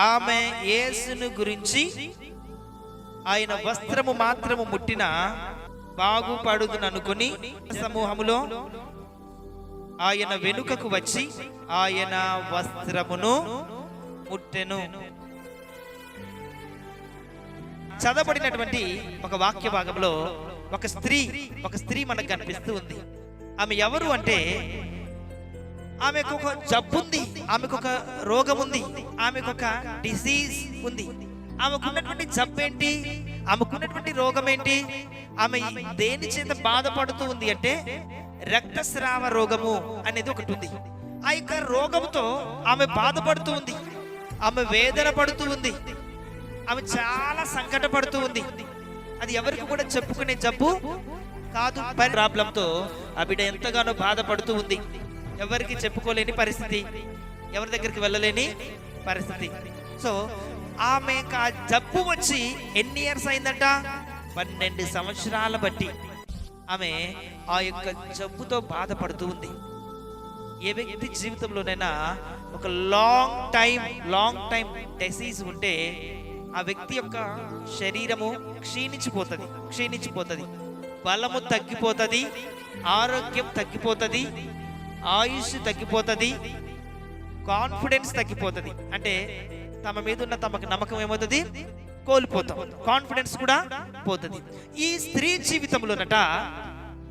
ఆమె యేసును గురించి ఆయన వస్త్రము మాత్రము ముట్టిన బాగుపడుదుననుకొని సమూహములో ఆయన వెనుకకు వచ్చి ఆయన వస్త్రమును ముట్టెను. చదవబడినటువంటి ఒక వాక్య భాగంలో ఒక స్త్రీ ఒక స్త్రీ మనకు కనిపిస్తూ ఉంది. ఆమె ఎవరు అంటే ఆమెకు ఒక జబ్బు ఉంది ఆమెకు ఒక రోగం ఉంది. ఆమెకు ఒక డిసీజ్ ఉంది ఆమెకు ఉన్నటువంటి జబ్బు ఏంటి ఆమెకు ఉన్నటువంటి రోగం ఏంటి ఆమె దేని చేత బాధపడుతూ ఉంది అంటే రక్తస్రావ రోగము అనేది ఒకటి ఉంది ఆ యొక్క రోగంతో ఆమె బాధపడుతూ ఉంది ఆమె వేదన పడుతూ ఉంది ఆమె చాలా సంకటపడుతూ ఉంది. అది ఎవరికి కూడా చెప్పుకునే జబ్బు కాదు. ప్రాబ్లంతో ఆ బిడ్డ ఎంతగానో బాధపడుతూ ఉంది. ఎవరికి చెప్పుకోలేని పరిస్థితి. ఎవరి దగ్గరికి వెళ్ళలేని పరిస్థితి. సో ఆమె ఆ జబ్బు వచ్చి ఎన్ని ఇయర్స్ అయిందంట? పన్నెండు సంవత్సరాల బట్టి. ఆమె ఆ యొక్క జబ్బుతో బాధపడుతూ ఉంది. ఏ వ్యక్తి జీవితంలోనైనా ఒక long time long time disease ఉంటే ఆ వ్యక్తి యొక్క శరీరము క్షీణించిపోతుంది క్షీణించిపోతుంది. బలము తగ్గిపోతుంది ఆరోగ్యం తగ్గిపోతుంది ఆయుష్ తగ్గిపోతుంది కాన్ఫిడెన్స్ తగ్గిపోతుంది. అంటే తమ మీద ఉన్న తమకు నమ్మకం ఏమవుతుంది? కోల్పోతాం. కాన్ఫిడెన్స్ కూడా పోతుంది. ఈ స్త్రీ జీవితంలోనట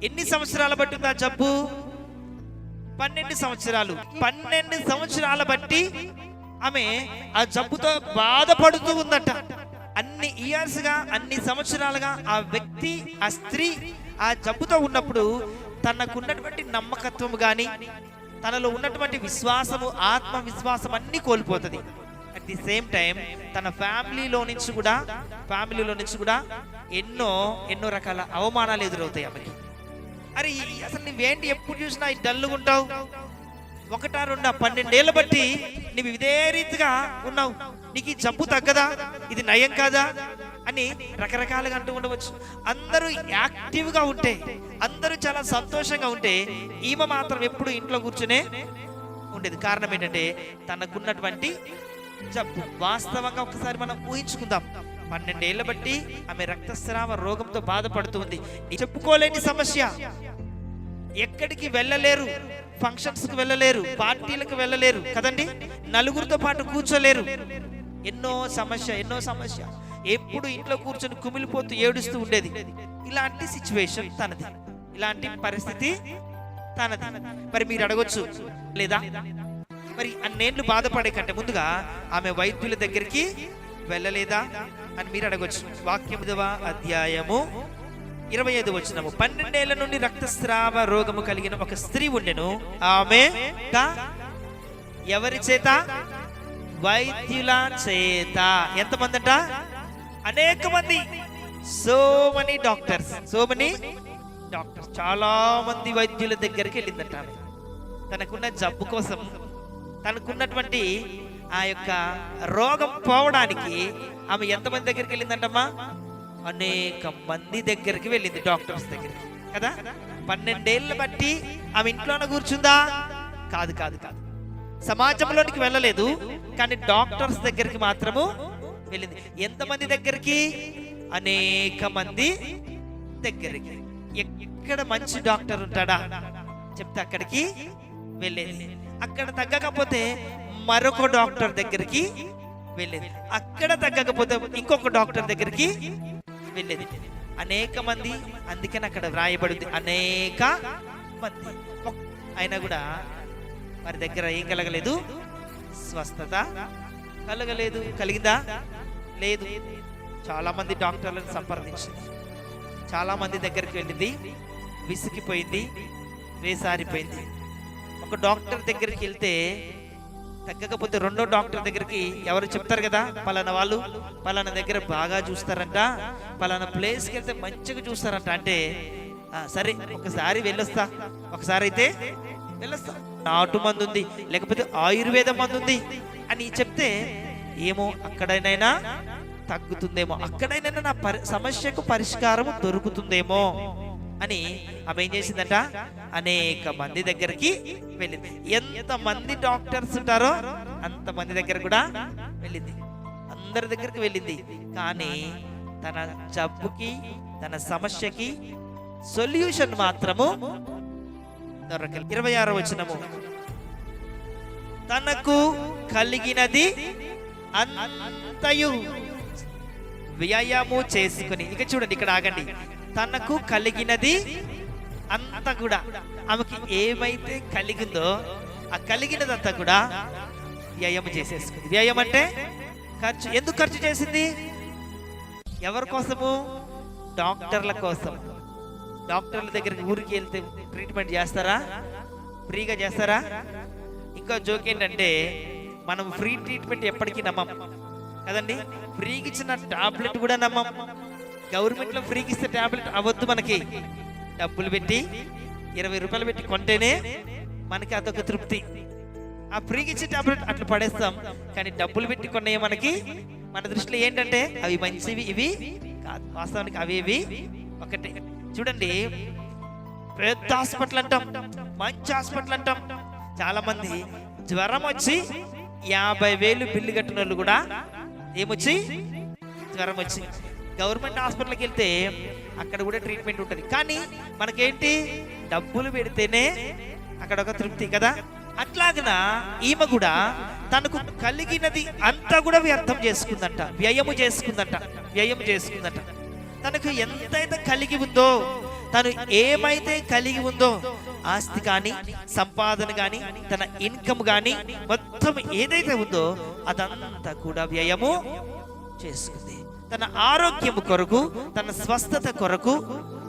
ఎన్ని సంవత్సరాల బట్టి ఉందా జబ్బు? పన్నెండు సంవత్సరాలు. పన్నెండు సంవత్సరాల బట్టి ఆమె ఆ జబ్బుతో బాధపడుతూ ఉందట. అన్ని ఇయర్స్గా అన్ని సంవత్సరాలుగా ఆ వ్యక్తి ఆ స్త్రీ ఆ జబ్బుతో ఉన్నప్పుడు తనకున్నటువంటి నమ్మకత్వం కానీ తనలో ఉన్నటువంటి విశ్వాసము ఆత్మవిశ్వాసం అన్ని కోల్పోతుంది. అట్ ది సేమ్ టైం తన ఫ్యామిలీలో నుంచి కూడా ఫ్యామిలీలో నుంచి కూడా ఎన్నో ఎన్నో రకాల అవమానాలు ఎదురవుతాయి ఆమెకి. అరే అసలు నువ్వేంటి ఎప్పుడు చూసినా డల్లుగా ఉంటావు? ఒకటా రెండా పన్నెండేళ్ళ బట్టి నువ్వు ఇదే రీతిగా ఉన్నావు. నీకు ఈ జబ్బు తగ్గదా? ఇది నయం కాదా? అని రకరకాలుగా అంటూ ఉండవచ్చు. అందరూ యాక్టివ్గా ఉంటే అందరూ చాలా సంతోషంగా ఉంటే ఈమె మాత్రం ఎప్పుడు ఇంట్లో కూర్చునే ఉండేది. కారణం ఏంటంటే తనకున్నటువంటి జబ్బు. వాస్తవంగా ఒకసారి మనం ఊహించుకుందాం. పన్నెండేళ్ళ బట్టి ఆమె రక్తస్రావ రోగంతో బాధపడుతుంది. చెప్పుకోలేని సమస్య. ఎక్కడికి వెళ్ళలేరు. ఫంక్షన్స్కి వెళ్ళలేరు. పార్టీలకు వెళ్ళలేరు. కదండి? నలుగురితో పాటు కూర్చోలేరు. ఎన్నో సమస్య ఎన్నో సమస్య. ఎప్పుడు ఇంట్లో కూర్చొని కుమిలిపోతూ ఏడుస్తూ ఉండేది. ఇలాంటి సిచ్యువేషన్ తనది. ఇలాంటి పరిస్థితి తనది. మరి మీరు అడగొచ్చు లేదా? మరి అన్నేళ్ళు బాధపడే కంటే ముందుగా ఆమె వైద్యుల దగ్గరికి వెళ్ళలేదా అని మీరు అడగొచ్చు. వాక్యముదవ అధ్యాయము ఇరవై ఐదు వచ్చినము పన్నెండేళ్ళ నుండి రక్తస్రావ రోగము కలిగిన ఒక స్త్రీ ఉండెను. ఆమె ఎవరి చేత? వైద్యుల చేత ఎంతమంది అంట అనేక మంది so many doctors so many doctors చాలా మంది వైద్యుల దగ్గరికి వెళ్ళిందంట తనకున్న జబ్బు కోసం తనకున్నటువంటి ఆ యొక్క రోగం పోవడానికి ఆమె ఎంతమంది దగ్గరికి వెళ్ళిందంటమ్మా? అనేక మంది దగ్గరికి వెళ్ళింది డాక్టర్స్ దగ్గరికి. కదా? పన్నెండేళ్ళ బట్టి ఆమె ఇంట్లోనే కూర్చుందా? కాదు కాదు కాదు. సమాజంలోనికి వెళ్ళలేదు కానీ డాక్టర్స్ దగ్గరికి మాత్రము వెళ్ళింది. ఎంతమంది దగ్గరికి? అనేక మంది దగ్గరికి. ఎక్కడ మంచి డాక్టర్ ఉంటాడా? చెప్తే అక్కడికి వెళ్ళేది. అక్కడ తగ్గకపోతే మరొక డాక్టర్ దగ్గరికి వెళ్ళేది. అక్కడ తగ్గకపోతే ఇంకొక డాక్టర్ దగ్గరికి వెళ్ళేది. అనేక మంది అందుకని అక్కడ వ్రాయబడింది. అనేక మంది. అయినా కూడా వారి దగ్గర ఏం కలగలేదు? స్వస్థత కలగలేదు. కలిగిందా? లేదు. చాలా మంది డాక్టర్లను సంప్రదించింది. చాలా మంది దగ్గరికి వెళ్ళింది. విసిగిపోయింది. వేసారిపోయింది. ఒక డాక్టర్ దగ్గరికి వెళ్తే తగ్గకపోతే రెండో డాక్టర్ దగ్గరికి ఎవరు చెప్తారు కదా? పలానా వాళ్ళు పలానా దగ్గర బాగా చూస్తారంట. పలానా ప్లేస్కి వెళ్తే మంచిగా చూస్తారంట. అంటే సరే ఒకసారి వెళ్ళొస్తా. ఒకసారి అయితే తెలుస్తా. నాటు మందు ఉంది లేకపోతే ఆయుర్వేద మందు ఉంది అని చెప్తే ఏమో అక్కడైనా తగ్గుతుందేమో అక్కడైనా నా పరి సమస్యకు పరిష్కారం దొరుకుతుందేమో అని ఆమె ఏం చేసిందట? అనేక మంది దగ్గరికి వెళ్ళింది. ఎంత మంది డాక్టర్స్ ఉంటారో అంత మంది దగ్గర కూడా వెళ్ళింది. అందరి దగ్గరికి వెళ్ళింది. కానీ తన జబ్బుకి తన సమస్యకి సొల్యూషన్ మాత్రము ఇరవై ఆరో వచనము. తనకు కలిగినది అంతయు వ్యయము చేసుకుని. ఇక చూడండి ఇక్కడ ఆగండి. తనకు కలిగినది అంతా కూడా. ఆమెకి ఏమైతే కలిగిందో ఆ కలిగినదంతా కూడా వ్యయం చేసేసుకుంది. వ్యయం అంటే ఖర్చు. ఎందుకు ఖర్చు చేసింది? ఎవరి కోసము? డాక్టర్ల కోసం డాక్టర్ల దగ్గరికి ఊరికి వెళ్తే ట్రీట్మెంట్ చేస్తారా? ఫ్రీగా చేస్తారా? ఇంకా జోక్ ఏంటంటే మనం ఫ్రీ ట్రీట్మెంట్ ఎప్పటికీ నమ్మం. కదండి? ఫ్రీకి ఇచ్చిన టాబ్లెట్ కూడా నమ్మం. గవర్నమెంట్లో ఫ్రీకి ఇస్తే టాబ్లెట్ అవ్వద్దు మనకి. డబ్బులు పెట్టి ఇరవై రూపాయలు పెట్టి కొంటేనే మనకి అదొక తృప్తి. ఆ ఫ్రీకి ఇచ్చే టాబ్లెట్ అట్లా పడేస్తాం. కానీ డబ్బులు పెట్టి కొన్నాయి మనకి. మన దృష్టిలో ఏంటంటే అవి మంచివి ఇవి కాదు. వాస్తవానికి అవి ఇవి ఒకటే. చూడండి పెద్ద హాస్పిటల్ అంటాం మంచి హాస్పిటల్ అంటాం. చాలా మంది జ్వరం వచ్చి యాభై వేలు బిల్లు కట్టిన వాళ్ళు కూడా ఏమొచ్చి? జ్వరం వచ్చి. గవర్నమెంట్ హాస్పిటల్కి వెళ్తే అక్కడ కూడా ట్రీట్మెంట్ ఉంటుంది. కానీ మనకేంటి? డబ్బులు పెడితేనే అక్కడ ఒక తృప్తి కదా? అట్లాగన ఈమె కూడా తనకు కలిగినది అంతా కూడా వ్యర్థం చేసుకుందంట. వ్యయము చేసుకుందంట. వ్యయం చేసుకుందంట. తనకు ఎంతైతే కలిగి ఉందో తను ఏమైతే కలిగి ఉందో ఆస్తి కానీ సంపాదన కానీ తన ఇన్కమ్ కానీ మొత్తం ఏదైతే ఉందో అదంతా కూడా వ్యయము చేసుకుంది. తన ఆరోగ్యము కొరకు తన స్వస్థత కొరకు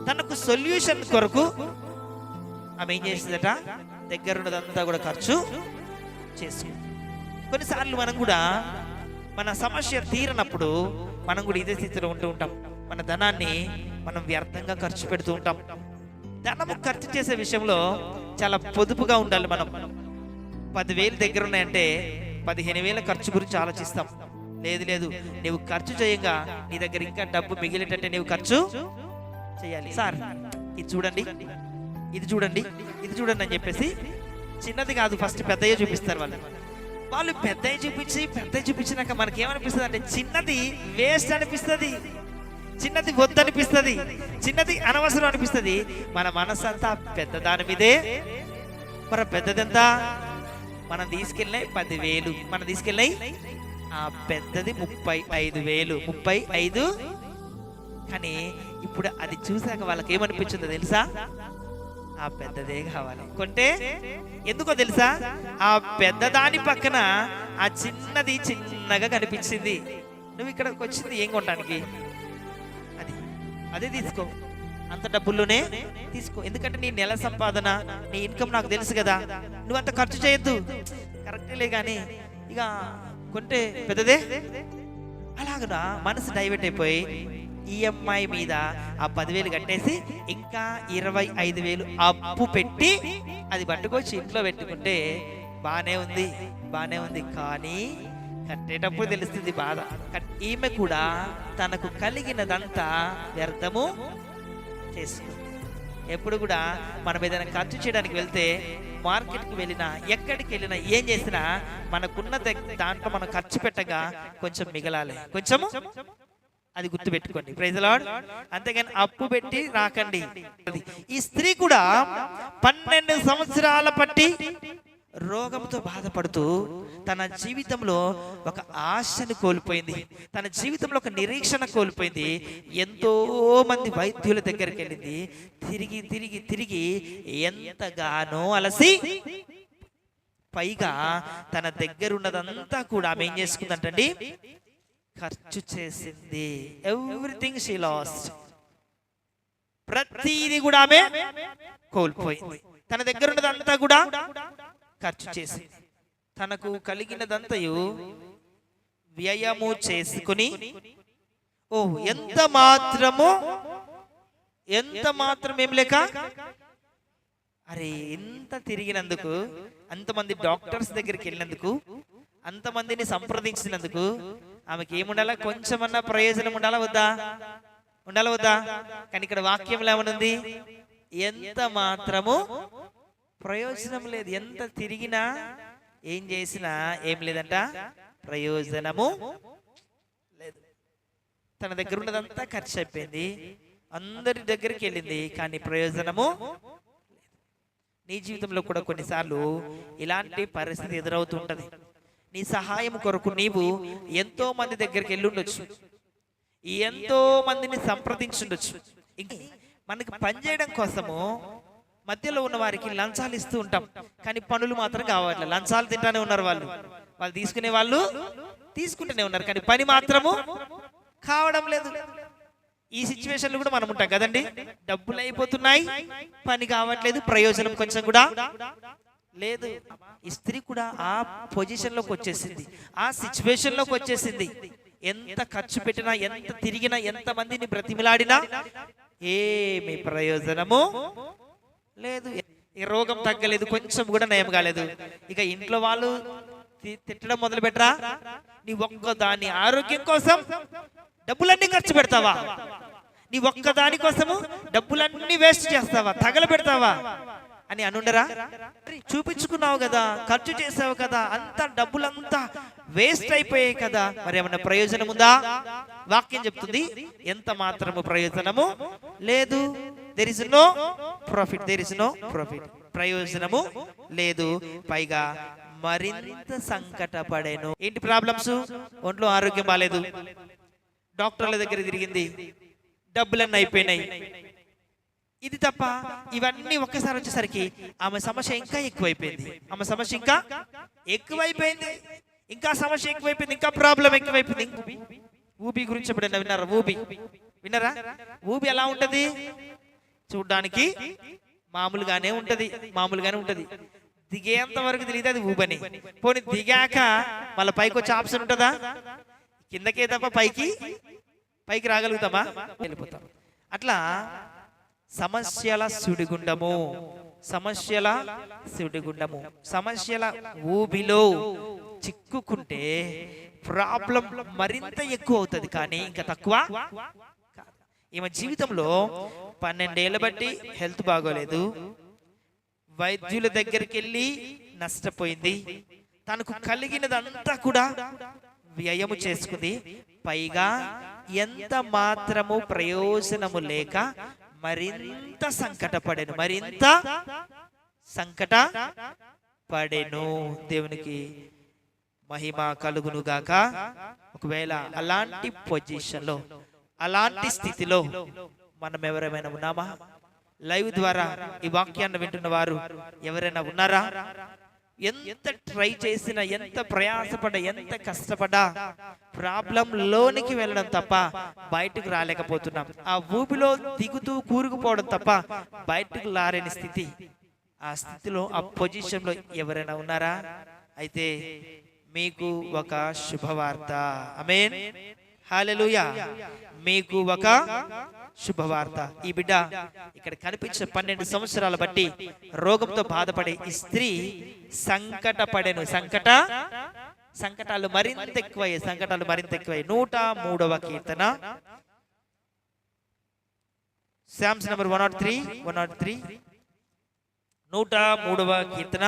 తనకు సొల్యూషన్ కొరకు ఆమె ఏం చేసిందట? దగ్గరున్నదంతా కూడా ఖర్చు చేసుకుంది. కొన్నిసార్లు మనం కూడా మన సమస్య తీరనప్పుడు మనం కూడా ఇదే స్థితిలో ఉంటూ ఉంటాం. మన ధనాన్ని మనం వ్యర్థంగా ఖర్చు పెడుతూ ఉంటాం. ధనము ఖర్చు చేసే విషయంలో చాలా పొదుపుగా ఉండాలి మనం. పదివేలు దగ్గర ఉన్నాయంటే పదిహేను వేల ఖర్చు గురించి ఆలోచిస్తాం. లేదు లేదు నువ్వు ఖర్చు చేయంగా నీ దగ్గర ఇంకా డబ్బు మిగిలేటట్టే నువ్వు ఖర్చు చేయాలి. సార్ ఇది చూడండి. ఇది చూడండి. ఇది చూడండి అని చెప్పేసి చిన్నది కాదు ఫస్ట్ పెద్దయ్య చూపిస్తారు వాళ్ళు. వాళ్ళు పెద్దయ్య చూపించి పెద్దయ్య చూపించినాక మనకి ఏమనిపిస్తుంది అంటే చిన్నది వేస్ట్ అనిపిస్తుంది. చిన్నది వద్దనిపిస్తుంది. చిన్నది అనవసరం అనిపిస్తుంది. మన మనస్సు అంతా పెద్ద దాని మీదే. మరి పెద్దదంతా? మనం తీసుకెళ్ళినాయి పదివేలు. మనం తీసుకెళ్ళినాయి ఆ పెద్దది ముప్పై ఐదు వేలు. ముప్పై ఐదు? కానీ ఇప్పుడు అది చూసాక వాళ్ళకి ఏమనిపించిందో తెలుసా? ఆ పెద్దదే కావాలి. కొంటే ఎందుకో తెలుసా? ఆ పెద్ద దాని పక్కన ఆ చిన్నది చిన్నగా కనిపించింది. నువ్వు ఇక్కడికి వచ్చింది ఏం కొనడానికి? అదే తీసుకో. అంత డబ్బుల్లోనే తీసుకో. ఎందుకంటే నీ నెల సంపాదన నీ ఇన్కమ్ నాకు తెలుసు కదా. నువ్వు అంత ఖర్చు చేయొద్దు. కరెక్టేలే కానీ ఇక కొంటే పెద్దదే? అలాగనా? మనసు డైవర్ట్ అయిపోయి ఈఎంఐ మీద ఆ పదివేలు కట్టేసి ఇంకా ఇరవై ఐదు వేలు అప్పు పెట్టి అది పట్టుకొచ్చి ఇంట్లో పెట్టుకుంటే బానే ఉంది బానే ఉంది. కానీ కట్టేటప్పుడు తెలుస్తుంది బాధ. ఈమె కూడా తనకు కలిగినదంతా వ్యర్థము చేసుకుంది ఎప్పుడు కూడా మనం ఏదైనా ఖర్చు చేయడానికి వెళ్తే మార్కెట్కి వెళ్ళినా ఎక్కడికి వెళ్ళినా ఏం చేసినా మనకున్న దాంట్లో మనం ఖర్చు పెట్టగా కొంచెం మిగలాలి. కొంచెము అది గుర్తు పెట్టుకోండి ప్రైజ్ లాడ్ అంతేగాని అప్పు పెట్టి రాకండి. ఈ స్త్రీ కూడా పన్నెండు సంవత్సరాల పట్టి రోగంతో బాధపడుతూ తన జీవితంలో ఒక ఆశను కోల్పోయింది. తన జీవితంలో ఒక నిరీక్షణ కోల్పోయింది. ఎంతో మంది వైద్యుల దగ్గరికి వెళ్ళింది. తిరిగి తిరిగి తిరిగి ఎంతగానో అలసి పైగా తన దగ్గర ఉన్నదంతా కూడా ఆమె ఏం చేసుకుందంటండి? ఖర్చు చేసింది. ఎవ్రీథింగ్ షీ లాస్ట్ ప్రతిది కూడా ఆమె కోల్పోయింది. తన దగ్గర ఉన్నదంతా కూడా ఖర్చు చేసింది తనకు కలిగినదంతయు వ్యయము చేసుకుని ఓ ఎంత మాత్రము ఎంత మాత్రం ఏం లేక? అరే ఎంత తిరిగినందుకు అంతమంది డాక్టర్స్ దగ్గరికి వెళ్ళినందుకు అంతమందిని సంప్రదించినందుకు ఆమెకి ఏముండాలా కొంచెమన్నా ప్రయోజనం ఉండాలా వద్దా? ఉండాలా వద్దా? కానీ ఇక్కడ వాక్యంలో ఏమనుంది? ఎంత మాత్రము ప్రయోజనం లేదు. ఎంత తిరిగినా ఏం చేసినా ఏం లేదంట? ప్రయోజనము లేదు. తన దగ్గర ఉన్నదంతా ఖర్చు అయిపోయింది. అందరి దగ్గరికి వెళ్ళింది కానీ ప్రయోజనము. నీ జీవితంలో కూడా కొన్నిసార్లు ఇలాంటి పరిస్థితి ఎదురవుతుంటది నీ సహాయం కొరకు నీవు ఎంతో మంది దగ్గరికి వెళ్ళి ఉండొచ్చు ఎంతో మందిని సంప్రదించుండొచ్చు. ఇంక మనకి పనిచేయడం కోసము మధ్యలో ఉన్న వారికి లంచాలు ఇస్తూ ఉంటాం. కానీ పనులు మాత్రం కావాలి లంచాలు తింటానే ఉన్నారు వాళ్ళు. వాళ్ళు తీసుకునే వాళ్ళు తీసుకుంటూనే ఉన్నారు. కానీ పని మాత్రము కావడం లేదు. ఈ సిచ్యువేషన్లు కూడా మనం ఉంటాం కదండి. డబ్బులు అయిపోతున్నాయి. పని కావట్లేదు. ప్రయోజనం కొంచెం కూడా లేదు. ఈ స్త్రీ కూడా ఆ పొజిషన్లోకి వచ్చేసింది. ఆ సిచ్యువేషన్లోకి వచ్చేసింది. ఎంత ఖర్చు పెట్టినా ఎంత తిరిగినా ఎంత మందిని బ్రతిమిలాడినా ఏమి ప్రయోజనము లేదు. ఈ రోగం తగ్గలేదు కొంచెం కూడా నయం కాలేదు. ఇక ఇంట్లో వాళ్ళు తి- తిట్టడం మొదలు పెట్టరా నీ ఒక్క దాని ఆరోగ్యం కోసం డబ్బులన్నీ ఖర్చు పెడతావా? నీ ఒక్క దాని కోసము డబ్బులన్నీ వేస్ట్ చేస్తావా? తగల పెడతావా అని అనుండరా? చూపించుకున్నావు కదా ఖర్చు చేసావు కదా అంత డబ్బులంతా వేస్ట్ అయిపోయాయి కదా. మరి ఏమన్నా ప్రయోజనం ఉందా? వాక్యం చెప్తుంది ఎంత మాత్రము ప్రయోజనము? లేదు. There is no profit there is no profit ప్రయోజనము లేదు. పైగా మరింత సంకటపడేను. ఏంటి ప్రాబ్లమ్స్ ఒంట్లో ఆరోగ్యం బాగాలేదు డాక్టర్ల దగ్గర తిరిగింది. డబ్బులన్నీ అయిపోయినాయి. ఇది తప్ప ఇవన్నీ ఒక్కసారి వచ్చేసరికి ఆమె సమస్య ఇంకా ఎక్కువైపోయింది. ఆమె సమస్య ఇంకా ఎక్కువైపోయింది. ఇంకా సమస్య ఎక్కువైపోయింది. ఇంకా ప్రాబ్లం ఎక్కువైపోయింది. ఊబి గురించి ఎప్పుడైనా విన్నారా? ఊబి. విన్నారా? ఊబి ఎలా ఉంటది? చూడ్డానికి మామూలుగానే ఉంటది మామూలుగానే ఉంటది. దిగేంత వరకు తెలియదు అది ఊబని. పోనీ దిగాక మళ్ళీ పైకి వచ్చే ఆప్షన్ ఉంటుందా? కిందకే తప్ప పైకి పైకి రాగలుగుతామా? వెళ్ళిపోతాం. అట్లా సమస్యల సుడిగుండము సమస్యల సుడిగుండము సమస్యల ఊబిలో చిక్కుకుంటే ప్రాబ్లం మరింత ఎక్కువ అవుతుంది కానీ ఇంకా తక్కువ ఈమె జీవితంలో పన్నెండేళ్ళ బట్టి హెల్త్ బాగోలేదు. వైద్యుల దగ్గరికి వెళ్ళి నష్టపోయింది. తనకు కలిగినదంతా కూడా వ్యయము చేసుకుంది. పైగా ఎంత మాత్రము ప్రయోజనము లేక మరింత సంకటపడెను మరింత సంకట పడెను దేవునికి మహిమ కలుగును గాక ఒకవేళ అలాంటి పొజిషన్లో అలాంటి స్థితిలో మనం ఎవరైనా ఉన్నామా? లైవ్ ద్వారా ఈ వాక్యాన్ని వింటున్న వారు ఎవరైనా ఉన్నారా? ఎంత ట్రై చేసినా ఎంత ప్రయాసపడ ఎంత కష్టపడ్డా ప్రాబ్లం లోనికి వెళ్ళడం తప్ప బయటకు రాలేకపోతున్నాం. ఆ ఊపిలో దిగుతూ కూరుకుపోవడం తప్ప బయటకు లారేని స్థితి. ఆ స్థితిలో ఆ పొజిషన్లో ఎవరైనా ఉన్నారా? అయితే మీకు ఒక శుభవార్త. Amen hallelujah. మీకు ఒక శుభవార్త. ఈ బిడ్డ ఇక్కడ కనిపించే పన్నెండు సంవత్సరాల బట్టి రోగంతో బాధపడే ఈ స్త్రీ సంకట పడెను సంకట? సంకటాలు మరింత ఎక్కువయ్యాయి. సంకటాలు మరింత ఎక్కువయ్యాయి. నూట మూడవ కీర్తన. Psalms number one nought three one nought three. నూట మూడవ కీర్తన.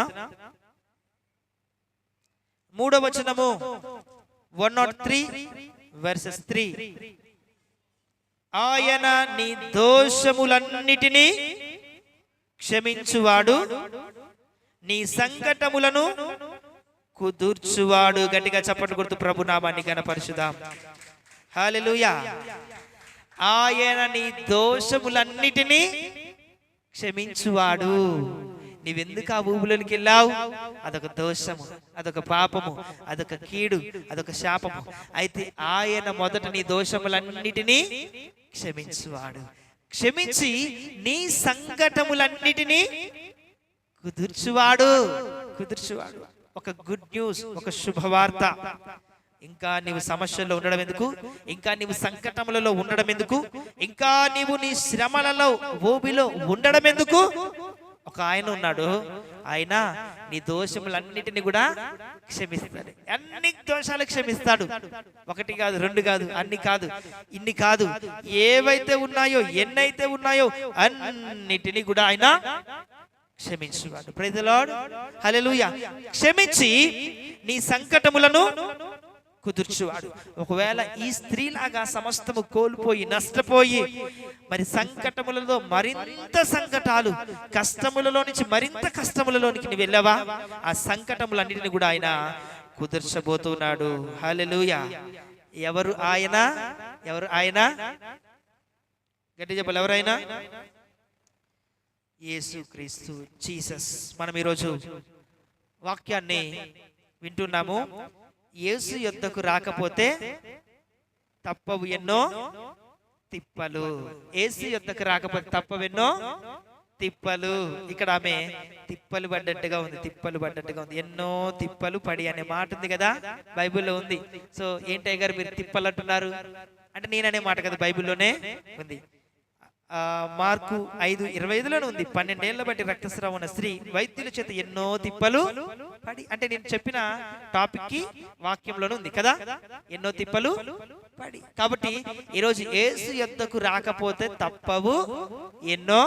మూడవ వచనము one nought three verses three. ఆయన నీ దోషములన్నిటినీ క్షమించువాడు నీ సంకటములను కుదుర్చువాడు. గట్టిగా చప్పట్లు గుర్తు ప్రభునామాన్ని కనపరుచుదాం హాలెలుయా ఆయన నీ దోషములన్నిటినీ క్షమించువాడు. నీవెందుకు ఆ ఊబులోనికి వెళ్ళావు? అదొక దోషము అదొక పాపము అదొక కీడు అదొక శాపము. అయితే ఆయన మొదట నీ దోషములన్నిటినీ క్షమించువాడు. క్షమించి నీ సంకటములన్నిటినీ కుదుర్చువాడు. కుదుర్చువాడు. ఒక గుడ్ న్యూస్ ఒక శుభవార్త. ఇంకా నీవు సమస్యల్లో ఉండడం ఎందుకు? ఇంకా నీవు సంకటములలో ఉండడం ఎందుకు? ఇంకా నీవు నీ శ్రమలలో ఓబిలో ఉండడం ఎందుకు? ఒక ఆయన ఉన్నాడు. ఆయన నీ దోషములన్నిటిని కూడా క్షమిస్తాడు. అన్ని దోషాలు క్షమిస్తాడు. ఒకటి కాదు రెండు కాదు అన్ని కాదు ఇన్ని కాదు. ఏవైతే ఉన్నాయో ఎన్నైతే ఉన్నాయో అన్నిటినీ కూడా ఆయన క్షమించువాడు. ప్రైజ్ హలెలుయ క్షమించి నీ సంకటములను కుదుర్చువాడు. ఒకవేళ ఈ స్త్రీలాగా సమస్తము కోల్పోయి నష్టపోయి మరి సంకటములలో మరింత సంకటాలు కష్టములలో నుంచి మరింత కష్టములలోనికి నువ్వు వెళ్ళవా? ఆ సంకటములన్నిటిని కూడా ఆయన కుదుర్చబోతున్నాడు. హల్లెలూయా. ఎవరు ఆయన? ఎవరు ఆయన? గట్టి చెప్పాలి? ఎవరైనా? యేసు క్రీస్తు జీసస్. మనం ఈరోజు వాక్యాన్ని వింటున్నాము. యేసు యుద్ధకు రాకపోతే తప్పవు ఎన్నో? తిప్పలు. ఏసు యుద్ధకు రాకపోతే తప్పవెన్నో తిప్పలు. ఇక్కడ ఆమె తిప్పలు పడ్డట్టుగా ఉంది తిప్పలు పడ్డట్టుగా ఉంది. ఎన్నో తిప్పలు పడి అనే మాట ఉంది కదా బైబిల్లో ఉంది. సో ఏంటయ్య గారు మీరు తిప్పలు అంటున్నారు? అంటే నేననే మాట కదా బైబిల్లోనే ఉంది. మార్కు ఐదు ఇరవై ఐదులోనే ఉంది. పన్నెండేళ్ళ బట్టి రక్తస్రావం ఉన్న స్త్రీ వైద్యుల చేత ఎన్నో తిప్పలు పడి అంటే నేను చెప్పిన టాపిక్కి వాక్యంలోనే ఉంది కదా? ఎన్నో తిప్పలు పడి. కాబట్టి ఈరోజు ఏసు యొద్దకు రాకపోతే తప్పవు ఎన్నో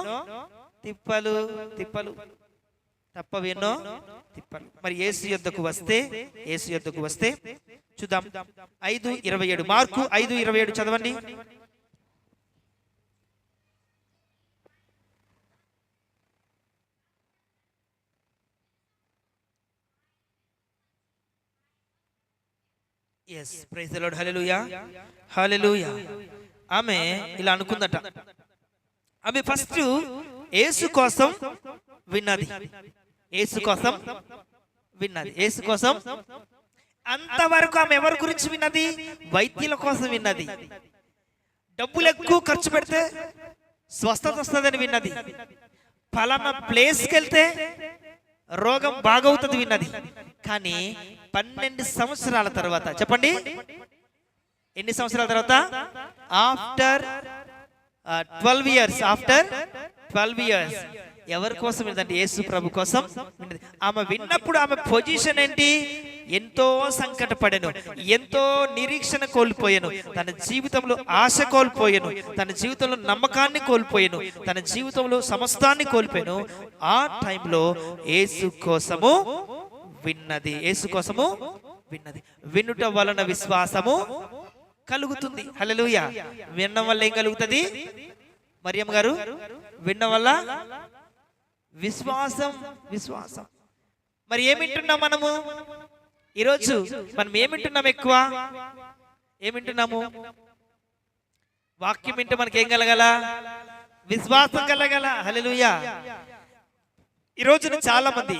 తిప్పలు తిప్పలు. తప్పవు ఎన్నో తిప్పలు. మరి ఏసు యొద్దకు వస్తే ఏసు యొద్దకు వస్తే చూద్దాం. ఐదు ఇరవై ఏడు. మార్కు ఐదు ఇరవై ఏడు చదవండి. Yes praise the Lord hallelujah hallelujah ఆమె ఇలా అనుకుందట. ఆమె ఫస్ట్ యేసు కోసం విన్నది. యేసు కోసం విన్నది. యేసు కోసం అంతవరకు ఆమె ఎవరి గురించి విన్నది? వైద్యుల కోసం విన్నది. డబ్బులు ఎక్కువ ఖర్చు పెడితే స్వస్థత వస్తుందని విన్నది. ఫలానా ప్లేస్కి వెళ్తే రోగం బాగవుతుంది విన్నది. కానీ పన్నెండు సంవత్సరాల తర్వాత చెప్పండి. ఎన్ని సంవత్సరాల తర్వాత? After twelve years after twelve years ఎవరి కోసం విన్నదంటే యేసు ప్రభు కోసం? విన్నది ఆమె విన్నప్పుడు ఆమె పొజిషన్ ఏంటి? ఎంతో సంకటపడెను ఎంతో నిరీక్షణ కోల్పోయాను తన జీవితంలో ఆశ కోల్పోయాను తన జీవితంలో నమ్మకాన్ని కోల్పోయాను తన జీవితంలో సమస్తాన్ని కోల్పోయాను. ఆ టైంలో యేసు కోసము విన్నది యేసు కోసము విన్నది. వినుట వలన విశ్వాసము కలుగుతుంది. హల్లెలూయా. వినడం వల్ల ఏం కలుగుతుంది? మరియమ్మ గారు వినడం వల్ల విశ్వాసం విశ్వాసం. మరి ఏమింటున్నాం మనము? ఈరోజు మనం ఏమింటున్నాం ఎక్కువ? ఏమింటున్నాము? వాక్యం వింటే మనకి ఏం కలగల? విశ్వాసం కలగల. హల్లెలూయా. ఈరోజు చాలా మంది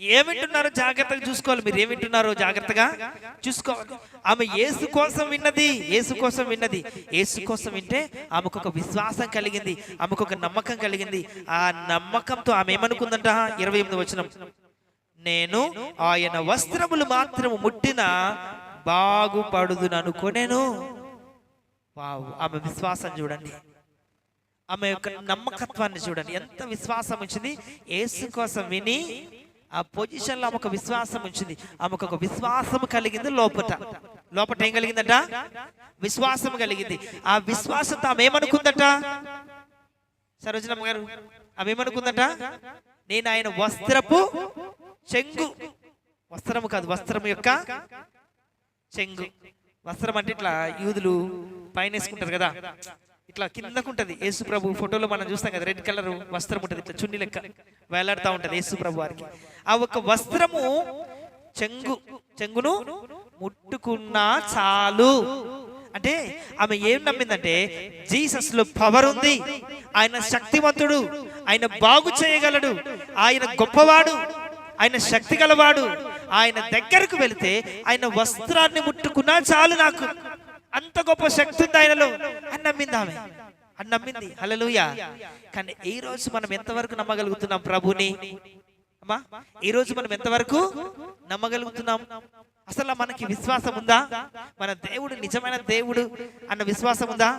ఏమింటున్నారో జాగ్రత్తగా చూసుకోవాలి. మీరు ఏమింటున్నారో జాగ్రత్తగా చూసుకోవాలి. ఆమె యేసు కోసం విన్నది యేసు కోసం విన్నది. యేసు కోసం వింటే ఆమెకు ఒక విశ్వాసం కలిగింది ఆమెకు ఒక నమ్మకం కలిగింది. ఆ నమ్మకంతో ఆమె ఏమనుకుందంట? ఇరవై ఎనిమిది వచనం. నేను ఆయన వస్త్రములు మాత్రము ముట్టిన బాగుపడుదును అనుకోనేను. వావ్ ఆమె విశ్వాసం చూడండి. ఆమె యొక్క నమ్మకత్వాన్ని చూడండి. ఎంత విశ్వాసం వచ్చింది? యేసు కోసం విని ఆ పొజిషన్లో ఆమె ఒక విశ్వాసం ఉంచింది. ఆమెకు ఒక విశ్వాసం కలిగింది లోపట. లోపట ఏం కలిగిందట? విశ్వాసం కలిగింది. ఆ విశ్వాసంతో ఆమె ఏమనుకుందట? సరోజనమ్మ గారు ఆమె ఏమనుకుందట? నేను ఆయన వస్త్రపు చెంగు. వస్త్రము కాదు వస్త్రం యొక్క చెంగు. వస్త్రం అంటే ఇట్లా యూదులు పైన వేసుకుంటారు కదా. ఇట్లా కిందకుంటది. యేసు ప్రభు ఫోటోలో మనం చూస్తాం కదా రెడ్ కలర్ వస్త్రం ఉంటుంది ఇట్లా చున్ని లెక్క వేలాడుతూ ఉంటుంది యేసు ప్రభు వారికి. ఆ ఒక వస్త్రము చెంగు చెంగును ముట్టుకున్నా చాలు. అంటే ఆమె ఏం నమ్మిందంటే జీసస్లో పవర్ ఉంది ఆయన శక్తివంతుడు ఆయన బాగు చేయగలడు ఆయన గొప్పవాడు ఆయన శక్తి గలవాడు ఆయన దగ్గరకు వెళితే ఆయన వస్త్రాన్ని ముట్టుకున్నా చాలు నాకు. అంత గొప్ప శక్తి ఉంది ఆయనలో. అని నమ్మింది ఆమె. అని నమ్మింది. హలలుయ కానీ ఈ రోజు మనం ఎంతవరకు నమ్మగలుగుతున్నాం ప్రభుని? అమ్మా ఈ రోజు మనం ఎంతవరకు నమ్మగలుగుతున్నాం? అసలు మనకి విశ్వాసం ఉందా? మన దేవుడు నిజమైన దేవుడు అన్న విశ్వాసం ఉందా?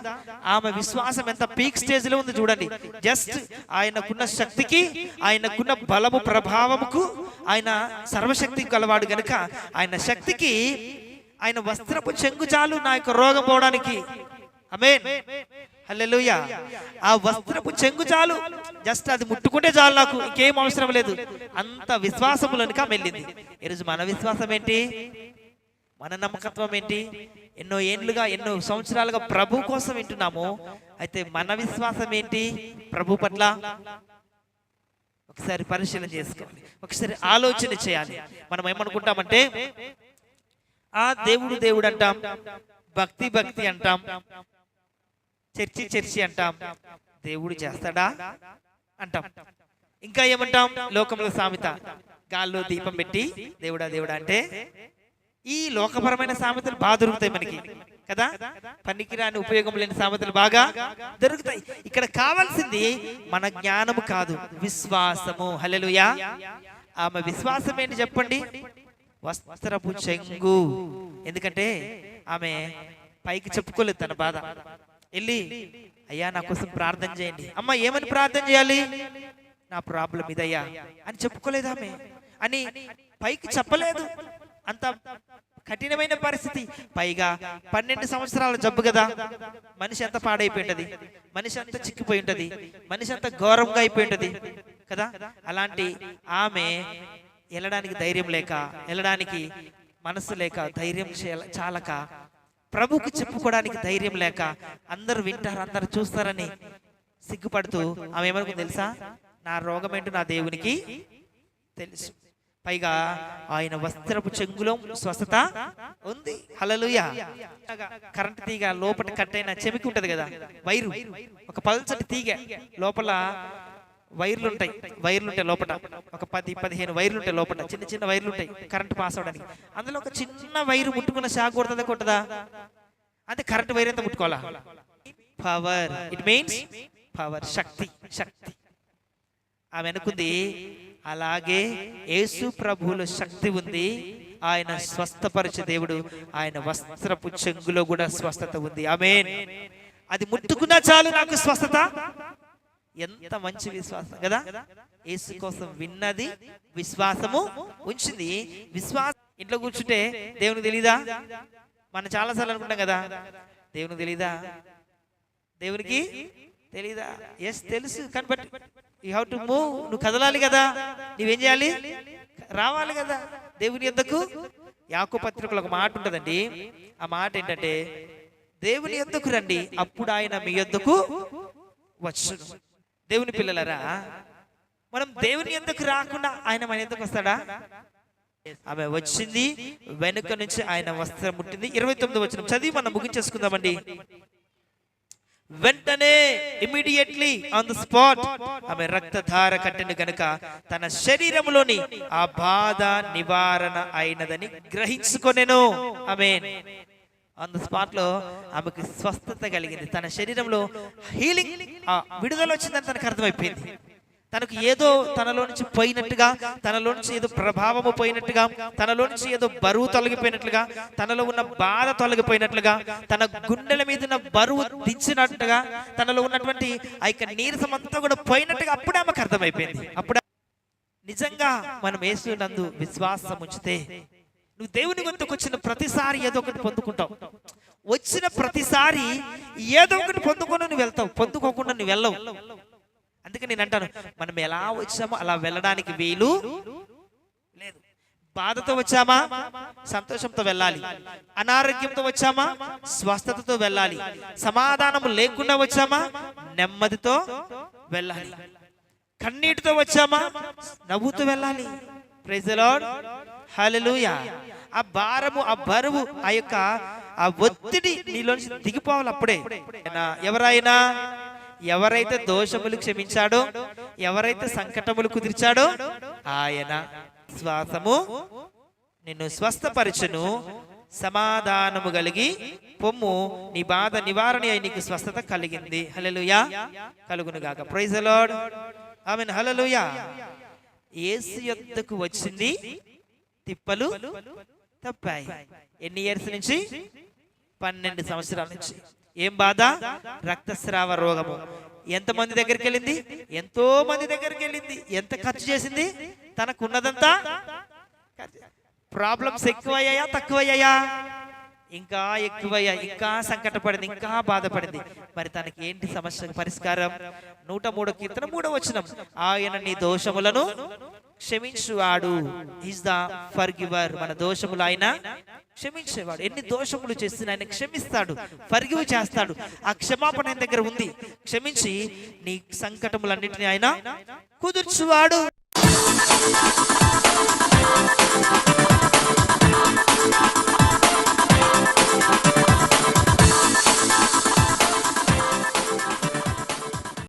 ఆమె విశ్వాసం ఎంత పీక్ స్టేజ్లో ఉంది చూడండి. జస్ట్ ఆయనకున్న శక్తికి ఆయనకున్న బలము ప్రభావముకు ఆయన సర్వశక్తి కలవాడు గనుక ఆయన శక్తికి ఆయన వస్త్రపు చెంగు చాలు నా యొక్క రోగం పోవడానికి. ఆమేన్ హల్లెలూయా ఆ వస్త్రపు చెంగు చాలు. జస్ట్ అది ముట్టుకుంటే చాలు నాకు. ఇంకేం అవసరం లేదు. అంత విశ్వాసములోనికి ఆమె వెళ్ళింది ఈరోజు మన విశ్వాసం ఏంటి? మన నమ్మకత్వం ఏంటి? ఎన్నో ఏండ్లుగా ఎన్నో సంవత్సరాలుగా ప్రభు కోసం వింటున్నాము. అయితే మన విశ్వాసం ఏంటి? ప్రభు పట్ల ఒకసారి పరిశీలన చేసుకోవాలి ఒకసారి ఆలోచన చేయాలి. మనం ఏమనుకుంటామంటే ఆ దేవుడు దేవుడు అంటాం భక్తి భక్తి అంటాం చర్చి చర్చి అంటాం దేవుడు చేస్తాడా అంటాం. ఇంకా ఏమంటాం? లోకంలో సామెత గాల్లో దీపం పెట్టి దేవుడా దేవుడా అంటే ఈ లోకపరమైన సామెతలు బాగా దొరుకుతాయి మనకి కదా? పనికిరాని ఉపయోగం లేని సామెతలు బాగా దొరుకుతాయి. ఇక్కడ కావాల్సింది మన జ్ఞానము కాదు విశ్వాసము. హలలుయా ఆమె విశ్వాసం ఏంటి చెప్పండి? వస్త్రపు చెంగు ఎందుకంటే ఆమె పైకి చెప్పుకోలేదు తన బాధ. వెళ్ళి అయ్యా నా కోసం ప్రార్థన చేయండి. అమ్మ ఏమని ప్రార్థన చేయాలి? నా ప్రాబ్లం ఇదయ్యా. అని చెప్పుకోలేదు ఆమె. అని పైకి చెప్పలేదు. అంత కఠినమైన పరిస్థితి. పైగా పన్నెండు సంవత్సరాల జబ్బు కదా. మనిషి ఎంత పాడైపోయి ఉంటది మనిషి అంత చిక్కిపోయి ఉంటది మనిషి అంత ఘోరంగా అయిపోయి ఉంటది కదా? అలాంటి ఆమె వెళ్ళడానికి ధైర్యం లేక వెళ్ళడానికి మనసు లేక ధైర్యం చాలక ప్రభుకు చెప్పుకోవడానికి ధైర్యం లేక అందరూ వింటారు అందరు చూస్తారని సిగ్గుపడుతూ ఆమె ఏమనుకుంది తెలుసా? నా రోగం ఏంటో నా దేవునికి తెలుసు. పైగా ఆయన వస్త్రపు చెంగులో స్వస్థత ఉంది. హలలుయ కరెంట్ తీగ లోపల కట్ అయిన చెమికి ఉంటది కదా వైరు. ఒక పల్చటి తీగ లోపల వైర్లు ఉంటాయి వైర్లు ఉంటాయి లోపల ఒక పది పదిహేను వైర్లు ఉంటాయి లోపల చిన్న చిన్న వైర్లు ఉంటాయి కరెంట్ పాస్ అవడానికి. అందులో ఒక చిన్న వైరు ముట్టుకున్న షాక్ కొడుతుందా కొట్టదా? అంటే కరెంట్ వైర్ ఎంత ముట్టుకోవాలా? పవర్. ఇట్ మీన్స్ పవర్ శక్తి శక్తి. ఆమె అనుకుంది అలాగే యేసు ప్రభువులో శక్తి ఉంది. ఆయన స్వస్థపరిచే దేవుడు. ఆయన వస్త్రపు చెంగులో కూడా స్వస్థత ఉంది. ఆమె అది ముట్టుకున్నా చాలు నాకు స్వస్థత. ఎంత మంచి విశ్వాసం కదా? యేసు కోసం విన్నది విశ్వాసము ఉంచింది. విశ్వాసం ఇంట్లో కూర్చుంటే దేవునికి తెలీదా? మనం చాలాసార్లు అనుకుంటాం కదా. దేవునికి తెలీదా? దేవునికి తెలీదా? ఎస్ తెలుసు. కానీ but you have to move నువ్వు కదలాలి కదా. నువ్వేం చేయాలి? రావాలి కదా. దేవుని ఎందుకు? యాకో పత్రికలో ఒక మాట ఉంటుందండి. ఆ మాట ఏంటంటే దేవుని ఎందుకు రండి? అప్పుడు ఆయన మీ యొద్దకు వచ్చును. దేవుని పిల్లలరా మనం దేవుని ఎందుకు రాకుండా ఆయన మన ఎందుకు వస్తాడా? ఆమె వచ్చింది వెనుక నుంచి ఆయన వస్త్రం ముట్టింది. ఇరవై తొమ్మిది వచ్చిన చదివి మనం ముగించేసుకుందామండి. వెంటనే ఇమీడియట్లీ ఆన్ ద స్పాట్ ఆమె రక్తధార కట్టిన గనుక తన శరీరంలోని ఆ బాధ నివారణ అయినదని గ్రహించుకొనెను. ఆమె ఆన్ ద స్పాట్లో ఆమెకు స్వస్థత కలిగింది. తన శరీరంలో హీలింగ్ విడుదల వచ్చిందని తనకు అర్థమైపోయింది. తనకు ఏదో తనలో నుంచి పోయినట్టుగా తనలో నుంచి ఏదో ప్రభావము పోయినట్టుగా తనలో నుంచి ఏదో బరువు తొలగిపోయినట్లుగా తనలో ఉన్న బాధ తొలగిపోయినట్లుగా తన గుండెల మీద ఉన్న బరువు దించినట్టుగా తనలో ఉన్నటువంటి ఆ యొక్క నీరసం అంతా కూడా పోయినట్టుగా అప్పుడే ఆమెకు అర్థమైపోయింది. అప్పుడే నిజంగా మనం యేసునందు విశ్వాసం ఉంచితే నువ్వు దేవుని గొంతుకు వచ్చిన ప్రతిసారి ఏదో ఒకటి పొందుకుంటావు. వచ్చిన ప్రతిసారి ఏదో ఒకటి పొందుకొని నువ్వు వెళ్తావు. పొందుకోకుండా నువ్వు వెళ్ళవు. అందుకే నేను అంటాను మనం ఎలా వచ్చామో అలా వెళ్ళడానికి వీలు లేదు. బాధతో వచ్చామా? సంతోషంతో వెళ్ళాలి. అనారోగ్యంతో వచ్చామా? స్వస్థతతో వెళ్ళాలి. సమాధానం లేకుండా వచ్చామా? నెమ్మదితో వెళ్ళాలి. కన్నీటితో వచ్చామా? నవ్వుతూ వెళ్ళాలి. ప్రైజ్ లార్డ్ ఆ భారము ఆ బరువు ఆ యొక్క ఆ ఒత్తిడి నీలోంచి దిగిపోవాలి అప్పుడే. నా- ఎవరైనా ఎవరైతే దోషములు క్షమించాడో ఎవరైతే సంకటములు కుదిర్చాడో ఆయన శ్వాసము నిన్ను స్వస్థపరచును. సమాధానము కలిగి పొమ్ము. నీ బాధ నివారణ అయి నీకు స్వస్థత కలిగింది. హలలుయా కలుగును గాక. ప్రైజ్ ఆమె ఆమెన్ హల్లెలూయా యేసు యొద్దకు వచ్చింది తిప్పలు. తప్పాయి ఎన్ని ఇయర్స్ నుంచి? పన్నెండు సంవత్సరాల నుంచి. ఏం బాధ? రక్తస్రావ రోగము. ఎంత మంది దగ్గరికి వెళ్ళింది? ఎంతో మంది దగ్గరికి వెళ్ళింది. ఎంత ఖర్చు చేసింది? తనకున్నదంతా ప్రాబ్లమ్స్ ఎక్కువయ్యాయా? తక్కువయ్యాయా? ఇంకా ఎక్కువయ్యా ఇంకా సంకటపడింది. ఇంకా బాధపడింది. మరి తనకి ఏంటి సమస్య పరిష్కారం? నూట మూడు కీర్తన మూడో వచనం. ఆయన నీ దోషములను క్షమించువాడు. ఈజ్ ద ఫర్ గివర్ మన దోషములు ఆయన క్షమించేవాడు. ఎన్ని దోషములు చేస్తున్నా ఆయన క్షమిస్తాడు. ఫర్గివ్ చేస్తాడు. ఆ క్షమాపణ ఆయన దగ్గర ఉంది. క్షమించి నీ సంకటములన్నింటినీ ఆయన కుదుర్చువాడు.